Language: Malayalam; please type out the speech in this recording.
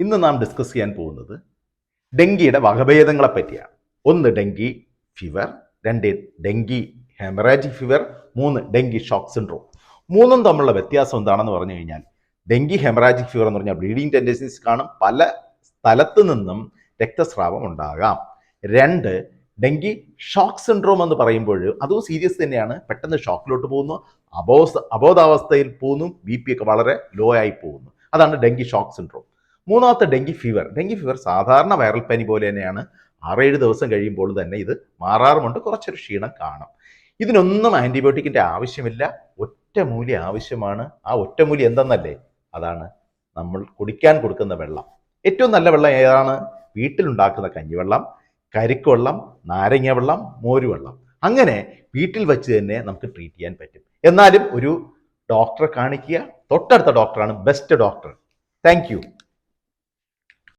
ഇന്ന് നാം ഡിസ്കസ് ചെയ്യാൻ പോകുന്നത് ഡെങ്കിയുടെ വകഭേദങ്ങളെ പറ്റിയാണ് ഒന്ന് ഡെങ്കി ഫീവർ രണ്ട് ഡെങ്കി ഹെമറാജിക് ഫീവർ മൂന്ന് ഡെങ്കി ഷോക്ക് സിൻഡ്രോം മൂന്നും തമ്മിലുള്ള വ്യത്യാസം എന്താണെന്ന് പറഞ്ഞു കഴിഞ്ഞാൽ ഡെങ്കി ഹെമറാജിക് ഫീവർ എന്ന് പറഞ്ഞാൽ ബ്ലീഡിങ് ടെൻഡൻസീസ് കാണും. പല സ്ഥലത്തു നിന്നും രക്തസ്രാവം ഉണ്ടാകാം. രണ്ട് ഡെങ്കി ഷോക്ക് സിൻഡ്രോം എന്ന് പറയുമ്പോൾ അതും സീരിയസ് തന്നെയാണ്. പെട്ടെന്ന് ഷോക്കിലോട്ട് പോകുന്നു. അബോസ് അബോധാവസ്ഥയിൽ പോകുന്നു. ബി പി ഒക്കെ വളരെ ലോ ആയി പോകുന്നു. അതാണ് ഡെങ്കി ഷോക്ക് സിൻഡ്രോം മൂന്നാമത്തെ ഡെങ്കി ഫീവർ. ഡെങ്കി ഫീവർ സാധാരണ വൈറൽ പനി പോലെ തന്നെയാണ്. ആറേഴ് ദിവസം കഴിയുമ്പോൾ തന്നെ ഇത് മാറാറുമുണ്ട്. കുറച്ചൊരു ക്ഷീണം കാണും. ഇതിനൊന്നും ആന്റിബയോട്ടിക്കിന്റെ ആവശ്യമില്ല. ഒറ്റമൂലി ആവശ്യമാണ്. ആ ഒറ്റമൂലി എന്തെന്നല്ലേ? അതാണ് നമ്മൾ കുടിക്കാൻ കൊടുക്കുന്ന വെള്ളം. ഏറ്റവും നല്ല വെള്ളം ഏതാണ്? വീട്ടിലുണ്ടാക്കുന്ന കഞ്ഞിവെള്ളം കരിക്കുവെള്ളം നാരങ്ങ വെള്ളം മോരുവെള്ളം. അങ്ങനെ വീട്ടിൽ വെച്ച് തന്നെ നമുക്ക് ട്രീറ്റ് ചെയ്യാൻ പറ്റും. എന്നാലും ഒരു ഡോക്ടറെ കാണിക്കുക. തൊട്ടടുത്ത ഡോക്ടറാണ് ബെസ്റ്റ് ഡോക്ടർ താങ്ക്